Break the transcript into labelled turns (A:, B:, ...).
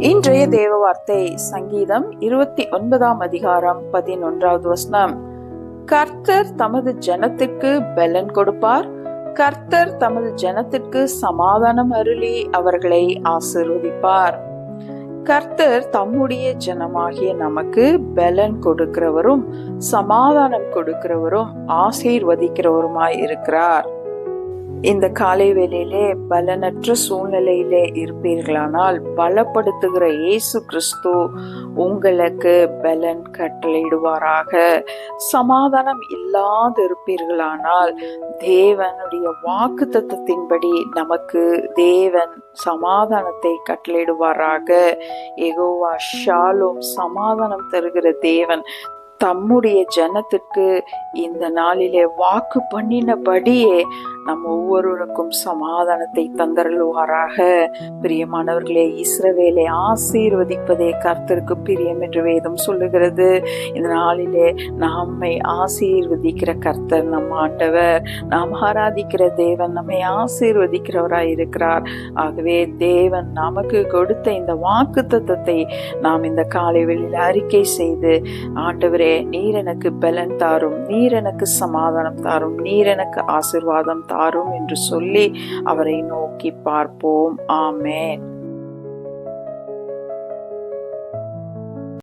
A: இன்றைய தேவ வார்த்தை சங்கீதம் இருபத்தி ஒன்பதாம் அதிகாரம் பதினொன்றாவது வசனம். கர்த்தர் தமது ஜனத்திற்கு பலன் கொடுப்பார். கர்த்தர் தமது ஜனத்திற்கு சமாதானம் அருளி அவர்களை ஆசிர்வதிப்பார். கர்த்தர் தம்முடைய ஜனமாகிய நமக்கு பலன் கொடுக்கிறவரும் சமாதானம் கொடுக்கிறவரும் ஆசீர்வதிக்கிறவருமாய் இருக்கிறார். இந்த காலை வேளையிலே பலனற்ற சூழ்நிலையிலே இருப்பீர்களானால் பலப்படுத்துகிற இயேசு கிறிஸ்து உங்களுக்கு பலன் கட்டளையிடுவாராக. சமாதானம் இல்லாது இருப்பீர்களானால் தேவனுடைய வாக்கு தத்துவத்தின்படி நமக்கு தேவன் சமாதானத்தை கட்டளையிடுவாராக. எகோவா ஷாலோம் சமாதானம் தருகிற தேவன் தம்முடைய ஜனத்திற்கு இந்த நாளிலே வாக்கு பண்ணினபடியே நம் ஒவ்வொருவருக்கும் சமாதானத்தை தந்தருள்வாராக. பிரியமானவர்களே இஸ்ரவேலை ஆசீர்வதிப்பதே கர்த்தருக்கு பிரியம் என்று வேதம் சொல்லுகிறது. இந்த நாளிலே நம்மை ஆசீர்வதிக்கிற கர்த்தர் நம் ஆண்டவர். நாம் ஆராதிக்கிற தேவன் நம்மை ஆசீர்வதிக்கிறவராய் இருக்கிறார். ஆகவே தேவன் நமக்கு கொடுத்த இந்த வாக்கு தத்துவத்தை நாம் இந்த காலை வெளியில் அறிக்கை செய்து ஆண்டவரே நீர் எனக்கு பலன் தாரும் நீர் எனக்கு சமாதானம் தாரும் நீர் எனக்கு ஆசிர்வாதம் தாரும் என்று சொல்லி அவரை நோக்கி பார்ப்போம். ஆமேன்.